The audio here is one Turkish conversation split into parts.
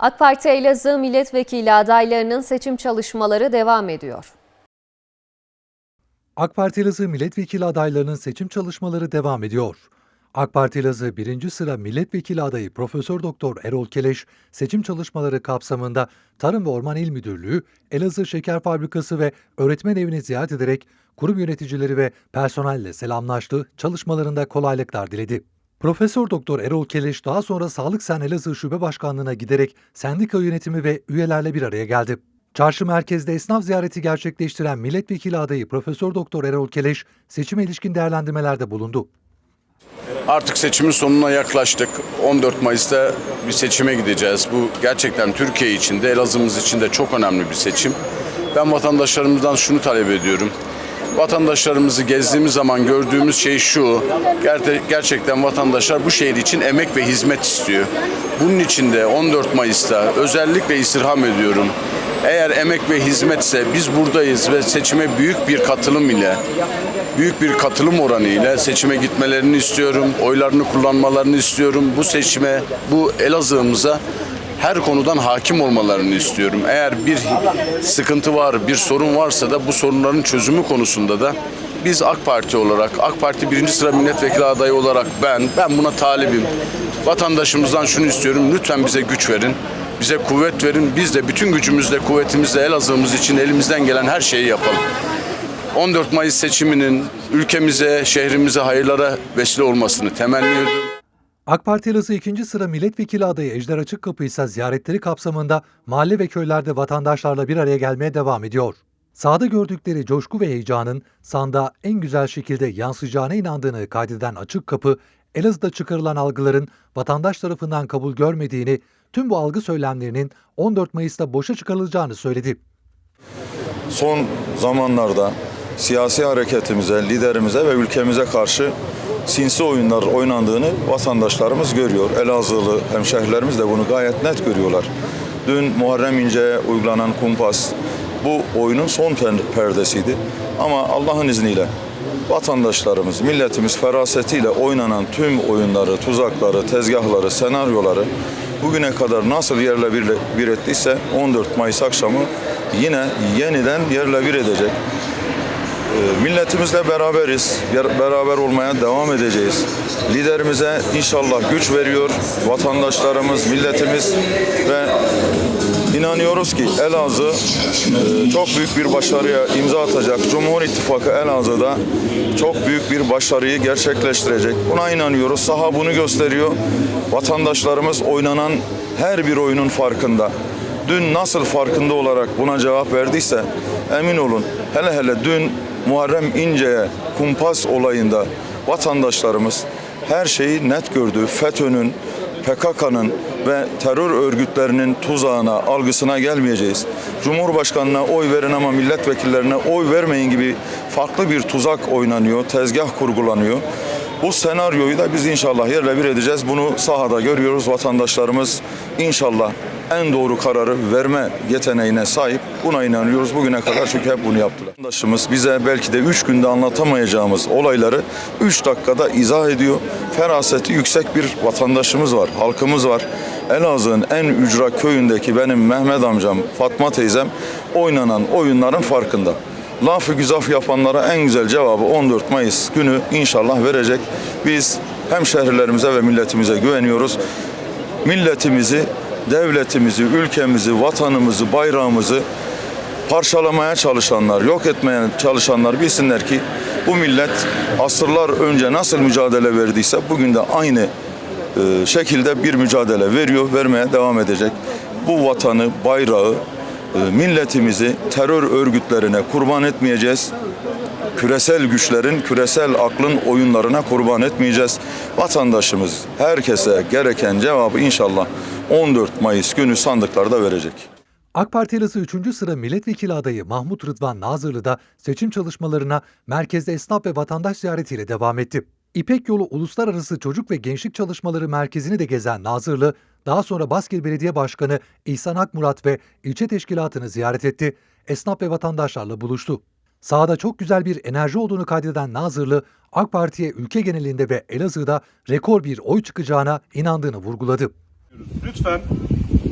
AK Parti Elazığ milletvekili adaylarının seçim çalışmaları devam ediyor. AK Parti Elazığ milletvekili adaylarının seçim çalışmaları devam ediyor. AK Parti Elazığ 1. sıra milletvekili adayı Profesör Doktor Erol Keleş seçim çalışmaları kapsamında Tarım ve Orman İl Müdürlüğü, Elazığ Şeker Fabrikası ve öğretmen evini ziyaret ederek kurum yöneticileri ve personelle selamlaştı, çalışmalarında kolaylıklar diledi. Profesör Doktor Erol Keleş daha sonra Sağlık Sen Elazığ Şube Başkanlığı'na giderek sendika yönetimi ve üyelerle bir araya geldi. Çarşı merkezde esnaf ziyareti gerçekleştiren milletvekili adayı Profesör Doktor Erol Keleş seçime ilişkin değerlendirmelerde bulundu. Artık seçimin sonuna yaklaştık. 14 Mayıs'ta bir seçime gideceğiz. Bu gerçekten Türkiye için de Elazığ'ımız için de çok önemli bir seçim. Ben vatandaşlarımızdan şunu talep ediyorum. Vatandaşlarımızı gezdiğimiz zaman gördüğümüz şey şu. ger- Gerçekten vatandaşlar bu şehir için emek ve hizmet istiyor. Bunun için de 14 Mayıs'ta özellikle istirham ediyorum. Eğer emek ve hizmetse biz buradayız ve seçime büyük bir katılım ile büyük bir katılım oranı ile seçime gitmelerini istiyorum. Oylarını kullanmalarını istiyorum. Bu seçime, bu Elazığ'ımıza her konudan hakim olmalarını istiyorum. Eğer bir sıkıntı var, bir sorun varsa da bu sorunların çözümü konusunda da biz AK Parti olarak, AK Parti birinci sıra milletvekili adayı olarak ben, ben buna talibim. Vatandaşımızdan şunu istiyorum, lütfen bize güç verin, bize kuvvet verin. Biz de bütün gücümüzle, kuvvetimizle Elazığ'ımız için elimizden gelen her şeyi yapalım. 14 Mayıs seçiminin ülkemize, şehrimize hayırlara vesile olmasını temenni ediyorum. AK Parti Elazığ 2. sıra milletvekili adayı Ejder Açıkkapı ise ziyaretleri kapsamında mahalle ve köylerde vatandaşlarla bir araya gelmeye devam ediyor. Sahada gördükleri coşku ve heyecanın sanda en güzel şekilde yansıyacağına inandığını kaydeden Açıkkapı, Elazığ'da çıkarılan algıların vatandaş tarafından kabul görmediğini, tüm bu algı söylemlerinin 14 Mayıs'ta boşa çıkarılacağını söyledi. son zamanlarda siyasi hareketimize, liderimize ve ülkemize karşı sinsi oyunlar oynandığını vatandaşlarımız görüyor. Elazığlı hemşehrilerimiz de bunu gayet net görüyorlar. Dün Muharrem İnce'ye uygulanan kumpas bu oyunun son per- perdesiydi. Ama Allah'ın izniyle vatandaşlarımız, milletimiz ferasetiyle oynanan tüm oyunları, tuzakları, tezgahları, senaryoları bugüne kadar nasıl yerle bir, bir ettiyse 14 Mayıs akşamı yine yeniden yerle bir edecek. Ee, Milletimizle beraberiz, ber- beraber olmaya devam edeceğiz. Liderimize inşallah güç veriyor, vatandaşlarımız, milletimiz ve inanıyoruz ki Elazığ e, çok büyük bir başarıya imza atacak. Cumhur İttifakı Elazığ'da çok büyük bir başarıyı gerçekleştirecek. Buna inanıyoruz. Saha bunu gösteriyor. Vatandaşlarımız oynanan her bir oyunun farkında. Dün nasıl farkında olarak buna cevap verdiyse emin olun hele hele dün Muharrem İnce'ye kumpas olayında vatandaşlarımız her şeyi net gördü. FETÖ'nün, PKK'nın ve terör örgütlerinin tuzağına, algısına gelmeyeceğiz. Cumhurbaşkanına oy verin ama milletvekillerine oy vermeyin gibi farklı bir tuzak oynanıyor, tezgah kurgulanıyor. Bu senaryoyu da biz inşallah yerle bir edeceğiz. Bunu sahada görüyoruz. Vatandaşlarımız inşallah en doğru kararı verme yeteneğine sahip. Buna inanıyoruz bugüne kadar çünkü hep bunu yaptılar. Vatandaşımız bize belki de 3 günde anlatamayacağımız olayları 3 dakikada izah ediyor. Feraseti yüksek bir vatandaşımız var, halkımız var. Elazığ'ın en ücra köyündeki benim Mehmet amcam, Fatma teyzem oynanan oyunların farkında. Lafı güzaf yapanlara en güzel cevabı 14 Mayıs günü inşallah verecek. Biz hemşehrilerimize ve milletimize güveniyoruz. Milletimizi, devletimizi, ülkemizi, vatanımızı, bayrağımızı parçalamaya çalışanlar, yok etmeye çalışanlar bilsinler ki bu millet asırlar önce nasıl mücadele verdiyse bugün de aynı e, şekilde bir mücadele veriyor, vermeye devam edecek. Bu vatanı, bayrağı, e, milletimizi terör örgütlerine kurban etmeyeceğiz. Küresel güçlerin, küresel aklın oyunlarına kurban etmeyeceğiz. Vatandaşımız herkese gereken cevabı inşallah 14 Mayıs günü sandıklarda verecek. AK Parti Elazığ 3. sıra milletvekili adayı Mahmut Rıdvan Nazırlı da seçim çalışmalarına merkezde esnaf ve vatandaş ziyaretiyle devam etti. İpek Yolu Uluslararası Çocuk ve Gençlik Çalışmaları Merkezi'ni de gezen Nazırlı, daha sonra Baskil Belediye Başkanı İhsan Akmurat ve ilçe teşkilatını ziyaret etti, esnaf ve vatandaşlarla buluştu. Sahada çok güzel bir enerji olduğunu kaydeden Nazırlı, AK Parti'ye ülke genelinde ve Elazığ'da rekor bir oy çıkacağına inandığını vurguladı. Lütfen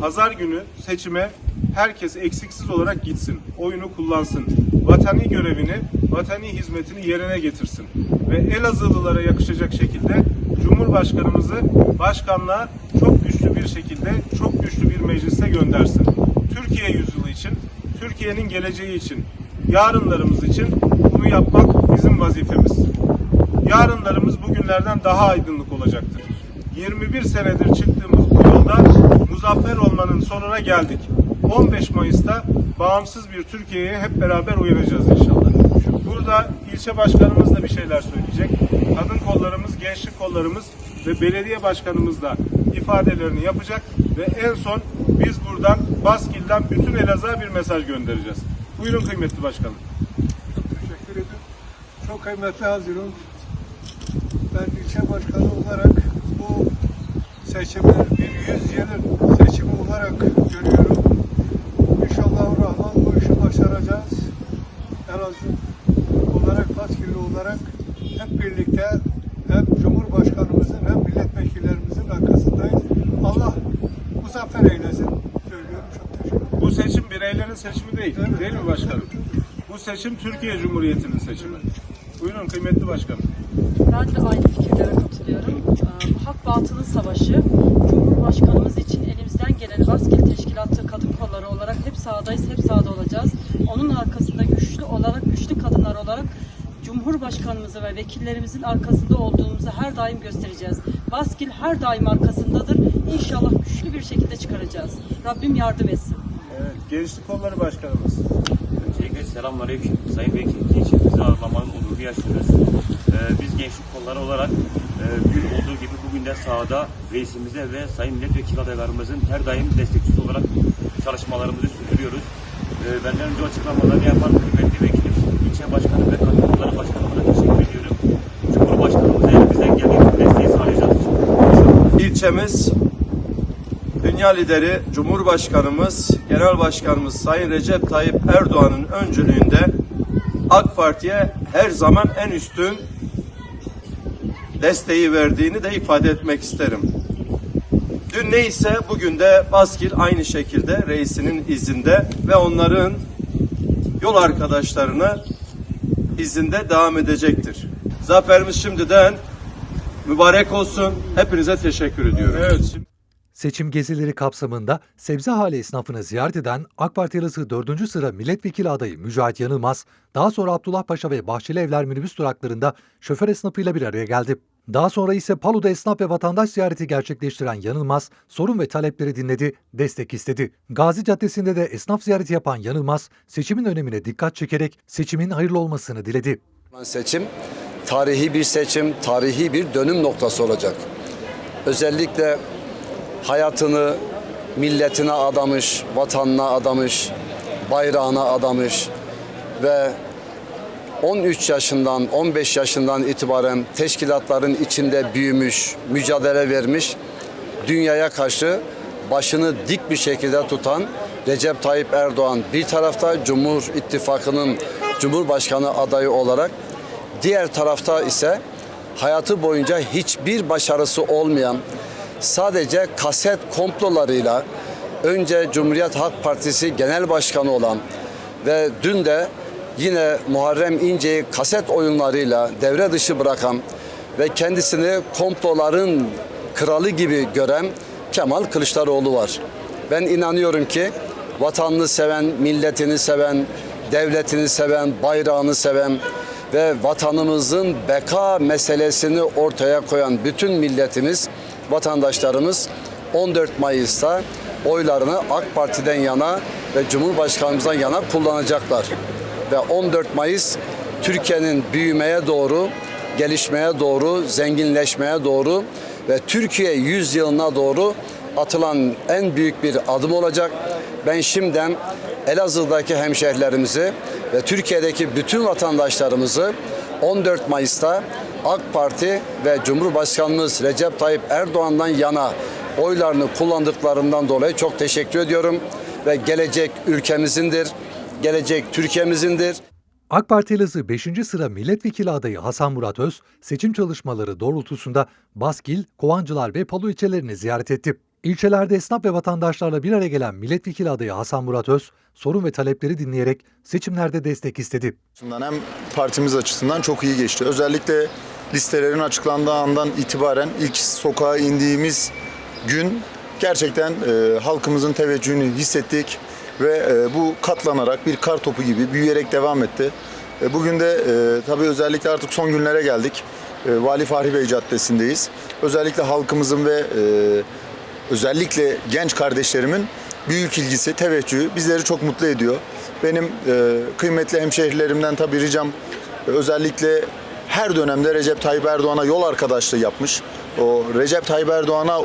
Pazar günü seçime herkes eksiksiz olarak gitsin, oyunu kullansın, vatani görevini, vatani hizmetini yerine getirsin ve Elazığlılara yakışacak şekilde Cumhurbaşkanımızı başkanlığa çok güçlü bir şekilde, çok güçlü bir meclise göndersin. Türkiye yüzyılı için, Türkiye'nin geleceği için, yarınlarımız için bunu yapmak bizim vazifemiz. Yarınlarımız bugünlerden daha aydınlık olacaktır. 21 senedir çıktığımız yolda muzaffer olmanın sonuna geldik. 15 Mayıs'ta bağımsız bir Türkiye'ye hep beraber uyanacağız inşallah. Burada ilçe başkanımız da bir şeyler söyleyecek. Kadın kollarımız, gençlik kollarımız ve belediye başkanımız da ifadelerini yapacak ve en son biz buradan Baskil'den bütün Elazığ'a bir mesaj göndereceğiz. Buyurun kıymetli başkanım. Teşekkür ederim. Çok kıymetli Haziran. Ben ilçe başkanı olarak bu seçimi bir yüz yılın seçimi olarak görüyorum. İnşallah Rahman bu işi başaracağız. Elazığ olarak, Baskili olarak hep birlikte hem Cumhurbaşkanımızın hem milletvekillerimizin arkasındayız. Allah muzaffer eylesin. Söylüyorum çok teşekkür ederim. Bu seçim bireylerin seçimi değil. Evet. Değil mi başkanım? Bu seçim Türkiye Cumhuriyeti'nin seçimi. Buyurun kıymetli başkanım. Ben de aynı fikirlere katılıyorum. Ee, Hak batılın savaşı, Cumhurbaşkanımız için elimizden gelen Baskil Teşkilatı kadın kolları olarak hep sahadayız, hep sahada olacağız. Onun arkasında güçlü olarak, güçlü kadınlar olarak Cumhurbaşkanımızı ve vekillerimizin arkasında olduğumuzu her daim göstereceğiz. Baskil her daim arkasındadır. İnşallah güçlü bir şekilde çıkaracağız. Rabbim yardım etsin. Evet, Gençlik Kolları Başkanımız. Öncelikle selamünaleyküm. Sayın Vekil, gençliğimizi ağırlamanın onurunu yaşıyoruz. Ee, biz gençlik kolları olarak e, dün olduğu gibi bugün de sahada reisimize ve sayın milletvekili adaylarımızın her daim destekçisi olarak çalışmalarımızı sürdürüyoruz. Ee, benden önce açıklamalarını yapan kıymetli vekilim, ilçe başkanı ve kadın kolları başkanıma da teşekkür ediyorum. Cumhurbaşkanımıza elimizden geldiği desteği sağlayacağız. İlçemiz dünya lideri Cumhurbaşkanımız, Genel Başkanımız Sayın Recep Tayyip Erdoğan'ın öncülüğünde AK Parti'ye her zaman en üstün desteği verdiğini de ifade etmek isterim. Dün neyse bugün de Baskil aynı şekilde reisinin izinde ve onların yol arkadaşlarını izinde devam edecektir. Zaferimiz şimdiden mübarek olsun. Hepinize teşekkür ediyorum. Evet, Seçim gezileri kapsamında Sebzehane esnafını ziyaret eden AK Parti Elazığ 4. sıra milletvekili adayı Mücahit Yanılmaz, daha sonra Abdullah Paşa ve Bahçeli Evler minibüs duraklarında şoför esnafıyla bir araya geldi. Daha sonra ise Palu'da esnaf ve vatandaş ziyareti gerçekleştiren Yanılmaz, sorun ve talepleri dinledi, destek istedi. Gazi Caddesi'nde de esnaf ziyareti yapan Yanılmaz, seçimin önemine dikkat çekerek seçimin hayırlı olmasını diledi. Seçim tarihi bir seçim, tarihi bir dönüm noktası olacak. Özellikle hayatını milletine adamış, vatanına adamış, bayrağına adamış ve 13 yaşından 15 yaşından itibaren teşkilatların içinde büyümüş, mücadele vermiş, dünyaya karşı başını dik bir şekilde tutan Recep Tayyip Erdoğan bir tarafta Cumhur İttifakı'nın Cumhurbaşkanı adayı olarak diğer tarafta ise hayatı boyunca hiçbir başarısı olmayan sadece kaset komplolarıyla önce Cumhuriyet Halk Partisi Genel Başkanı olan ve dün de yine Muharrem İnce'yi kaset oyunlarıyla devre dışı bırakan ve kendisini komploların kralı gibi gören Kemal Kılıçdaroğlu var. Ben inanıyorum ki vatanını seven, milletini seven, devletini seven, bayrağını seven ve vatanımızın beka meselesini ortaya koyan bütün milletimiz, vatandaşlarımız 14 Mayıs'ta oylarını AK Parti'den yana ve Cumhurbaşkanımızdan yana kullanacaklar. Ve 14 Mayıs Türkiye'nin büyümeye doğru, gelişmeye doğru, zenginleşmeye doğru ve Türkiye 100 yılına doğru atılan en büyük bir adım olacak. Ben şimdiden Elazığ'daki hemşehrilerimizi ve Türkiye'deki bütün vatandaşlarımızı 14 Mayıs'ta AK Parti ve Cumhurbaşkanımız Recep Tayyip Erdoğan'dan yana oylarını kullandıklarından dolayı çok teşekkür ediyorum ve gelecek ülkemizindir, gelecek Türkiye'mizindir. AK Parti Elazığ 5. sıra milletvekili adayı Hasan Murat Öz, seçim çalışmaları doğrultusunda Baskil, Kovancılar ve Palu ilçelerini ziyaret etti. İlçelerde esnaf ve vatandaşlarla bir araya gelen milletvekili adayı Hasan Murat Öz, sorun ve talepleri dinleyerek seçimlerde destek istedi. hem partimiz açısından çok iyi geçti. Özellikle listelerin açıklandığı andan itibaren ilk sokağa indiğimiz gün gerçekten e, halkımızın teveccühünü hissettik ve e, bu katlanarak bir kar topu gibi büyüyerek devam etti. E, bugün de e, tabii özellikle artık son günlere geldik. E, Vali Fahri Bey Caddesi'ndeyiz. Özellikle halkımızın ve e, özellikle genç kardeşlerimin büyük ilgisi, teveccühü bizleri çok mutlu ediyor. Benim e, kıymetli hemşehrilerimden tabii ricam e, özellikle her dönemde Recep Tayyip Erdoğan'a yol arkadaşlığı yapmış. O Recep Tayyip Erdoğan'a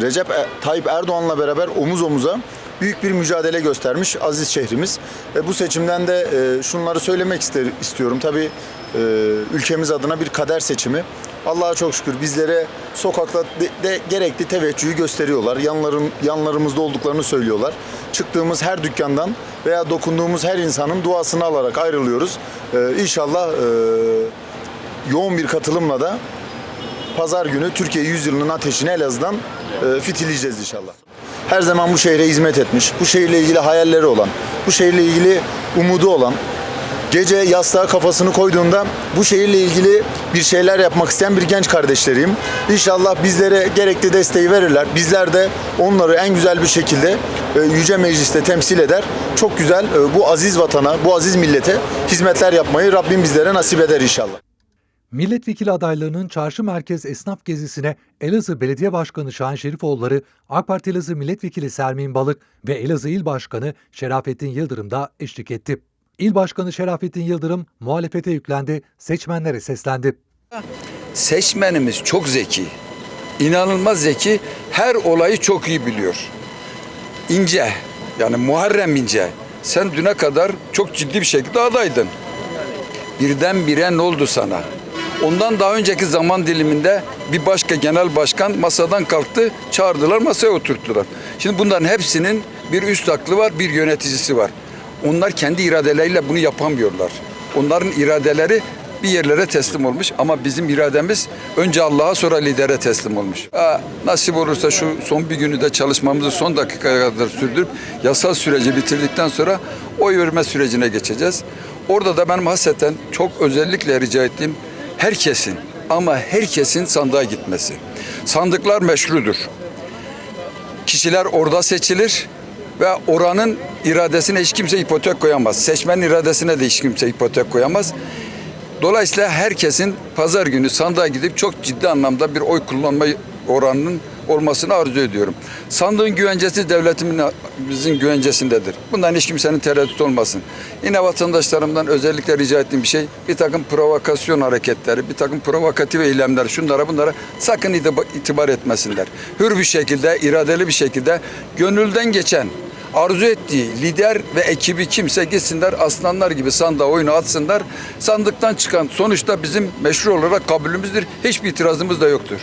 Recep E- Tayyip Erdoğan'la beraber omuz omuza büyük bir mücadele göstermiş aziz şehrimiz. E, bu seçimden de e, şunları söylemek ister, istiyorum. Tabii e, ülkemiz adına bir kader seçimi. Allah'a çok şükür bizlere sokakta de, de gerekli teveccühü gösteriyorlar. Yanların yanlarımızda olduklarını söylüyorlar. Çıktığımız her dükkandan veya dokunduğumuz her insanın duasını alarak ayrılıyoruz. E, inşallah e, yoğun bir katılımla da pazar günü Türkiye yüzyılının ateşini Elazığ'dan e, fitileyeceğiz inşallah. Her zaman bu şehre hizmet etmiş, bu şehirle ilgili hayalleri olan, bu şehirle ilgili umudu olan, gece yastığa kafasını koyduğunda bu şehirle ilgili bir şeyler yapmak isteyen bir genç kardeşleriyim. İnşallah bizlere gerekli desteği verirler. Bizler de onları en güzel bir şekilde e, Yüce Meclis'te temsil eder. Çok güzel e, bu aziz vatana, bu aziz millete hizmetler yapmayı Rabbim bizlere nasip eder inşallah. Milletvekili adaylarının çarşı merkez esnaf gezisine Elazığ Belediye Başkanı Şahin Şerifoğulları, AK Parti Elazığ Milletvekili Sermin Balık ve Elazığ İl Başkanı Şerafettin Yıldırım da eşlik etti. İl Başkanı Şerafettin Yıldırım muhalefete yüklendi, seçmenlere seslendi. seçmenimiz çok zeki. İnanılmaz zeki. Her olayı çok iyi biliyor. İnce. Yani Muharrem İnce. Sen düne kadar çok ciddi bir şekilde adaydın. Birdenbire ne oldu sana? Ondan daha önceki zaman diliminde bir başka genel başkan masadan kalktı, çağırdılar, masaya oturttular. Şimdi bunların hepsinin bir üst aklı var, bir yöneticisi var. Onlar kendi iradeleriyle bunu yapamıyorlar. Onların iradeleri bir yerlere teslim olmuş ama bizim irademiz önce Allah'a sonra lidere teslim olmuş. Ha, nasip olursa şu son bir günü de çalışmamızı son dakikaya kadar sürdürüp yasal süreci bitirdikten sonra oy verme sürecine geçeceğiz. Orada da benim hasreten çok özellikle rica ettiğim herkesin ama herkesin sandığa gitmesi. Sandıklar meşrudur. Kişiler orada seçilir ve oranın iradesine hiç kimse ipotek koyamaz. Seçmenin iradesine de hiç kimse ipotek koyamaz. Dolayısıyla herkesin pazar günü sandığa gidip çok ciddi anlamda bir oy kullanma oranının olmasını arzu ediyorum. Sandığın güvencesi devletimizin güvencesindedir. Bundan hiç kimsenin tereddüt olmasın. Yine vatandaşlarımdan özellikle rica ettiğim bir şey bir takım provokasyon hareketleri, bir takım provokatif eylemler şunlara bunlara sakın itiba- itibar etmesinler. Hür bir şekilde, iradeli bir şekilde gönülden geçen arzu ettiği lider ve ekibi kimse gitsinler aslanlar gibi sandığa oyunu atsınlar. Sandıktan çıkan sonuçta bizim meşru olarak kabulümüzdür. Hiçbir itirazımız da yoktur.